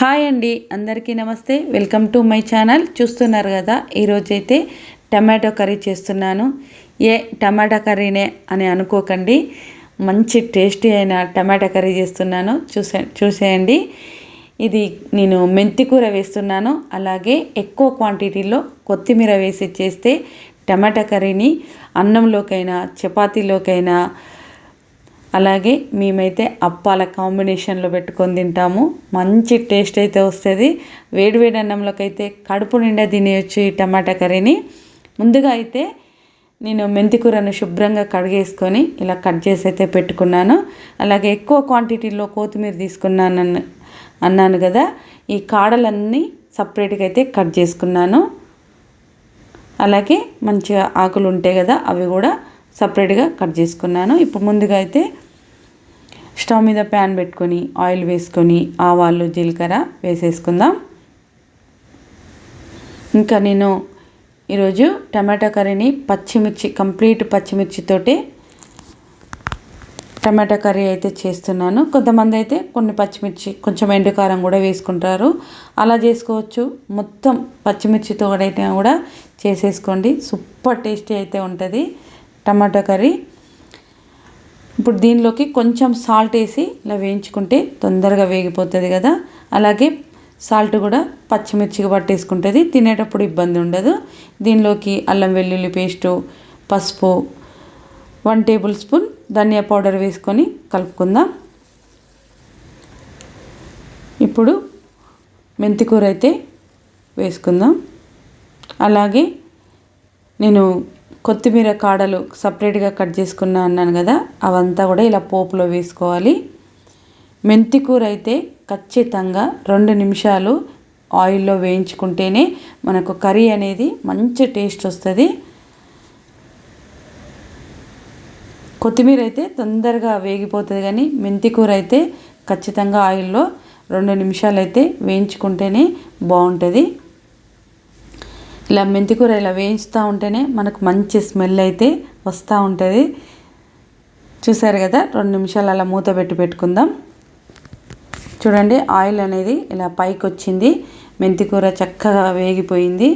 Hi అండి అందరికీ నమస్తే. Welcome to my channel. చూస్తున్నారు కదా ఈరోజైతే టమాటో కర్రీ చేస్తున్నాను. ఏ టమాటా కర్రీనే అని అనుకోకండి. మంచి టేస్టీ అయిన టమాటా కర్రీ చేస్తున్నాను. చూసే చూసేయండి. ఇది నేను మెంతి కూర వేస్తున్నాను. అలాగే ఎక్కువ క్వాంటిటీలో కొత్తిమీర వేసి చేస్తే టమాటా కర్రీని అన్నంలోకైనా చపాతీలోకైనా అలాగే మేమైతే అప్పాల కాంబినేషన్లో పెట్టుకొని తింటాము. మంచి టేస్ట్ అయితే వస్తుంది. వేడివేడి అన్నంలోకి అయితే కడుపు నిండా తినేయచ్చు ఈ టమాటా కర్రీని. ముందుగా అయితే నేను మెంతికూరను శుభ్రంగా కడిగేసుకొని ఇలా కట్ చేసి అయితే పెట్టుకున్నాను. అలాగే ఎక్కువ క్వాంటిటీలో కొత్తిమీర తీసుకున్నాను అన్న- అన్నాను కదా. ఈ కాడలన్నీ సపరేట్గా అయితే కట్ చేసుకున్నాను. అలాగే మంచిగా ఆకులు ఉంటాయి కదా అవి కూడా సపరేట్గా కట్ చేసుకున్నాను. ఇప్పుడు ముందుగా అయితే స్టవ్ మీద ప్యాన్ పెట్టుకొని ఆయిల్ వేసుకొని ఆవాలు జీలకర్ర వేసేసుకుందాం. ఇంకా నేను ఈరోజు టమాటా కర్రీని పచ్చిమిర్చి కంప్లీట్ పచ్చిమిర్చితోటి టమాటా కర్రీ అయితే చేస్తున్నాను. కొంతమంది అయితే కొన్ని పచ్చిమిర్చి కొంచెం ఎండుకారం కూడా వేసుకుంటారు. అలా చేసుకోవచ్చు. మొత్తం పచ్చిమిర్చితో కూడా అయితే కూడా చేసేసుకోండి. సూపర్ టేస్టీ అయితే ఉంటుంది టమాటా కర్రీ. ఇప్పుడు దీనిలోకి కొంచెం సాల్ట్ వేసి ఇలా వేయించుకుంటే తొందరగా వేగిపోతుంది కదా. అలాగే సాల్ట్ కూడా పచ్చిమిర్చిగా పట్టేసుకుంటుంది. తినేటప్పుడు ఇబ్బంది ఉండదు. దీనిలోకి అల్లం వెల్లుల్లి పేస్టు పసుపు వన్ టేబుల్ స్పూన్ ధనియా పౌడర్ వేసుకొని కలుపుకుందాం. ఇప్పుడు మెంతికూర అయితే వేసుకుందాం. అలాగే నేను కొత్తిమీర కాడలు సపరేట్గా కట్ చేసుకున్నా అన్నాను కదా అవంతా కూడా ఇలా పోపులో వేసుకోవాలి. మెంతి కూర అయితే ఖచ్చితంగా రెండు నిమిషాలు ఆయిల్లో వేయించుకుంటేనే మనకు కర్రీ అనేది మంచి టేస్ట్ వస్తుంది. కొత్తిమీర అయితే తొందరగా వేగిపోతుంది కానీ మెంతి కూర అయితే ఖచ్చితంగా ఆయిల్లో రెండు నిమిషాలు అయితే వేయించుకుంటేనే బాగుంటుంది. ఇలా మెంతి కూర ఇలా వేయించుతూ ఉంటేనే మనకు మంచి స్మెల్ అయితే వస్తూ ఉంటుంది. చూసారు కదా రెండు నిమిషాలు అలా మూత పెట్టి పెట్టుకుందాం. చూడండి ఆయిల్ అనేది ఇలా పైకి వచ్చింది. మెంతి కూర చక్కగా వేగిపోయింది.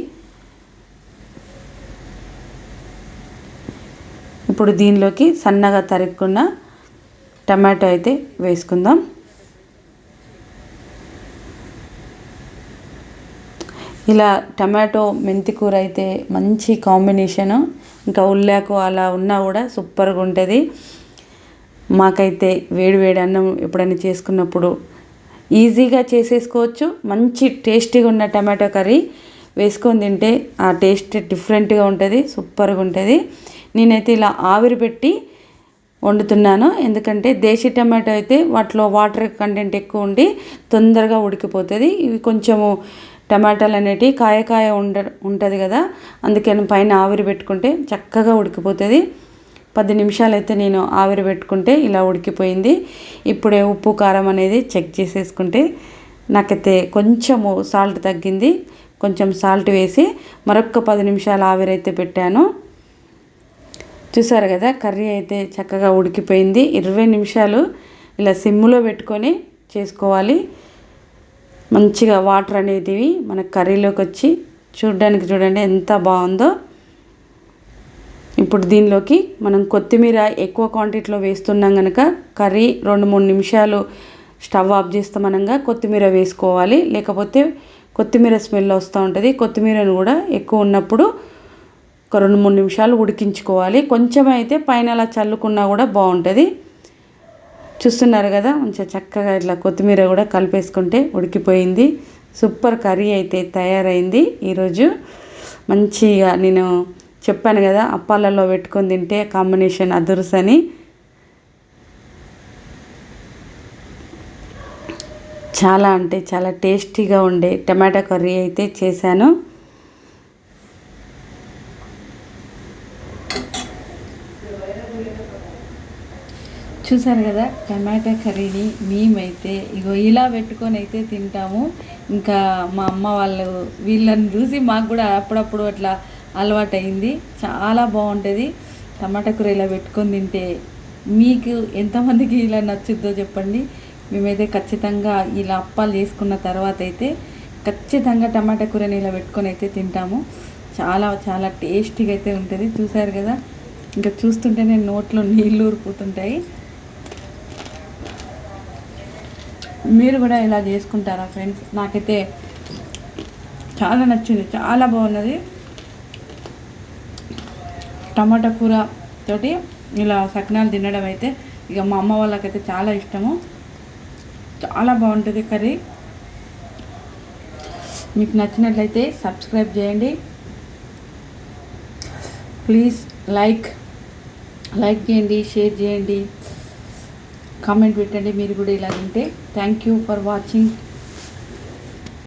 ఇప్పుడు దీనిలోకి సన్నగా తరుక్కున్న టమాటో అయితే వేసుకుందాం. ఇలా టమాటో మెంతి కూర అయితే మంచి కాంబినేషను. ఇంకా ఉల్లాకు అలా ఉన్నా కూడా సూపర్గా ఉంటుంది. మాకైతే వేడి వేడి అన్నం ఎప్పుడైనా చేసుకున్నప్పుడు ఈజీగా చేసేసుకోవచ్చు. మంచి టేస్టీగా ఉన్న టమాటో కర్రీ వేసుకొని తింటే ఆ టేస్ట్ డిఫరెంట్గా ఉంటుంది సూపర్గా ఉంటుంది. నేనైతే ఇలా ఆవిరి పెట్టి వండుతున్నాను. ఎందుకంటే దేశీ టమాటో అయితే వాటిలో వాటర్ కంటెంట్ ఎక్కువ ఉండి తొందరగా ఉడికిపోతుంది. ఇవి కొంచెము టమాటాలు అనేటివి కాయ కాయ ఉండ ఉంటుంది కదా? అందుకని పైన ఆవిరి పెట్టుకుంటే చక్కగా ఉడికిపోతుంది. పది నిమిషాలు అయితే నేను ఆవిరి పెట్టుకుంటే ఇలా ఉడికిపోయింది. ఇప్పుడే ఉప్పు కారం అనేది చెక్ చేసేసుకుంటే నాకైతే కొంచెము సాల్ట్ తగ్గింది. కొంచెం సాల్ట్ వేసి మరొక పది నిమిషాలు ఆవిరి అయితే పెట్టాను. చూసారు కదా? కర్రీ అయితే చక్కగా ఉడికిపోయింది. ఇరవై నిమిషాలు ఇలా సిమ్లో పెట్టుకొని చేసుకోవాలి. మంచిగా వాటర్ అనేటివి మన కర్రీలోకి వచ్చి చూడడానికి చూడండి ఎంత బాగుందో. ఇప్పుడు దీనిలోకి మనం కొత్తిమీర ఎక్కువ క్వాంటిటీలో వేస్తున్నాం కనుక కర్రీ రెండు మూడు నిమిషాలు స్టవ్ ఆఫ్ చేస్తామనగా కొత్తిమీర వేసుకోవాలి. లేకపోతే కొత్తిమీర స్మెల్ వస్తూ ఉంటుంది. కొత్తిమీరను కూడా ఎక్కువ ఉన్నప్పుడు ఒక రెండు మూడు నిమిషాలు ఉడికించుకోవాలి. కొంచెం అయితే పైన అలా చల్లుకున్నా కూడా బాగుంటుంది. చూస్తున్నారు కదా? మంచిగా చక్కగా ఇట్లా కొత్తిమీర కూడా కలిపేసుకుంటే ఉడికిపోయింది. సూపర్ కర్రీ అయితే తయారైంది ఈరోజు. మంచిగా నేను చెప్పాను కదా అప్పాలలో పెట్టుకొని తింటే కాంబినేషన్ అదుర్స్ అని చాలా అంటే చాలా టేస్టీగా ఉండే టమాటా కర్రీ అయితే చేశాను. చూసారు కదా టమాటా కర్రీని మేమైతే ఇగో ఇలా పెట్టుకొని అయితే తింటాము. ఇంకా మా అమ్మ వాళ్ళు వీళ్ళని చూసి మాకు కూడా అప్పుడప్పుడు అట్లా అలవాటు అయింది చాలా బాగుంటుంది. టమాటా కూర ఇలా పెట్టుకొని తింటే మీకు ఎంతమందికి ఇలా నచ్చుద్దో చెప్పండి. మేమైతే ఖచ్చితంగా ఇలా అప్పాలు చేసుకున్న తర్వాత అయితే ఖచ్చితంగా టమాటా కూరని ఇలా పెట్టుకొని అయితే తింటాము. చాలా చాలా టేస్టీగా అయితే ఉంటుంది. చూసారు కదా? ఇంకా చూస్తుంటేనే నోట్లో నీళ్ళు ఊరిపోతుంటాయి. మీరు కూడా ఇలా చేసుకుంటారా ఫ్రెండ్స్ నాకైతే చాలా నచ్చింది చాలా బాగున్నది. టమాటా కూర తోటి ఇలా సకినాలు తినడం అయితే ఇక మా అమ్మ వాళ్ళకైతే చాలా ఇష్టము. చాలా బాగుంటుంది కర్రీ. మీకు నచ్చినట్లయితే సబ్స్క్రైబ్ చేయండి. ప్లీజ్ లైక్ లైక్ చేయండి షేర్ చేయండి. కామెంట్ పెట్టండి మీరు కూడా ఇలా తింటే. Thank you for watching